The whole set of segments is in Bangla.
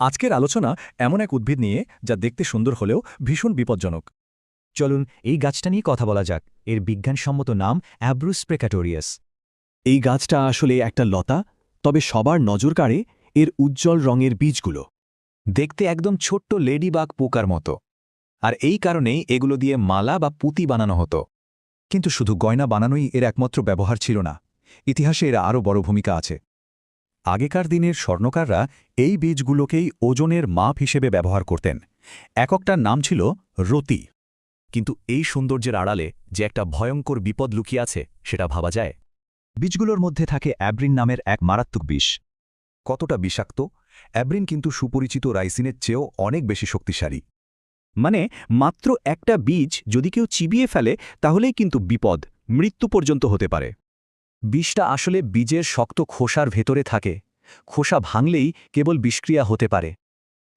আজকের আলোচনা এমন এক উদ্ভিদ নিয়ে যা দেখতে সুন্দর হলেও ভীষণ বিপজ্জনক। চলুন এই গাছটা নিয়ে কথা বলা যাক। এর বিজ্ঞানসম্মত নাম অ্যাব্রুস প্রেকাটোরিয়াস এই গাছটা আসলে একটা লতা, তবে সবার নজর কাড়ে এর উজ্জ্বল রঙের বীজগুলো। দেখতে একদম ছোট্ট লেডিবাগ পোকার মতো। আর এই কারণেই এগুলো দিয়ে মালা বা পুঁতি বানানো হতো। কিন্তু শুধু গয়না বানানোই এর একমাত্র ব্যবহার ছিল না। ইতিহাসে এর আরও বড় ভূমিকা আছে। আগেকার দিনের স্বর্ণকাররা এই বীজগুলোকেই ওজনের মাপ হিসেবে ব্যবহার করতেন। এককটার নাম ছিল রতি। কিন্তু এই সৌন্দর্যের আড়ালে যে একটা ভয়ঙ্কর বিপদ লুকিয়ে আছে, সেটা ভাবা যায়। বীজগুলোর মধ্যে থাকে অ্যাব্রিন নামের এক মারাত্মক বিষ। কতটা বিষাক্ত? অ্যাব্রিন কিন্তু সুপরিচিত রাইসিনের চেয়েও অনেক বেশি শক্তিশালী। মানে মাত্র একটা বীজ যদি কেউ চিবিয়ে ফেলে, তাহলেই কিন্তু বিপদ মৃত্যু পর্যন্ত হতে পারে। বিষটা আসলে বীজের শক্ত খোসার ভেতরে থাকে। খোসা ভাঙলেই কেবল বিষক্রিয়া হতে পারে।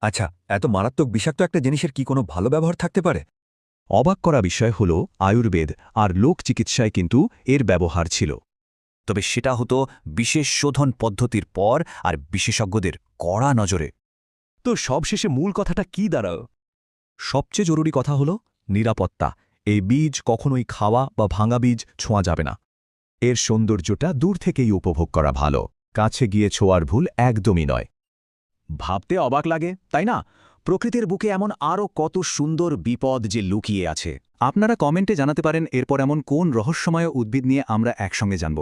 আচ্ছা এত মারাত্মক বিষাক্ত একটা জিনিসের কি কোনো ভালো ব্যবহার থাকতে পারে? অবাক করা বিষয় হল আয়ুর্বেদ আর লোক চিকিৎসায় কিন্তু এর ব্যবহার ছিল। তবে সেটা হতো বিশেষ শোধন পদ্ধতির পর আর বিশেষজ্ঞদের কড়া নজরে। তো সবশেষে মূল কথাটা কি দাঁড়াও সবচেয়ে জরুরি কথা হল নিরাপত্তা। এই বীজ কখনোই খাওয়া বা ভাঙা বীজ ছোঁয়া যাবে না। এর সৌন্দর্যটা দূর থেকেই উপভোগ করা ভালো। কাছে গিয়ে ছোঁয়ার ভুল একদমই নয়। ভাবতে অবাক লাগে, তাই না? প্রকৃতির বুকে এমন আরও কত সুন্দর বিপদ যে লুকিয়ে আছে। আপনারা কমেন্টে জানাতে পারেন, এরপর এমন কোন রহস্যময় উদ্ভিদ নিয়ে আমরা একসঙ্গে জানব।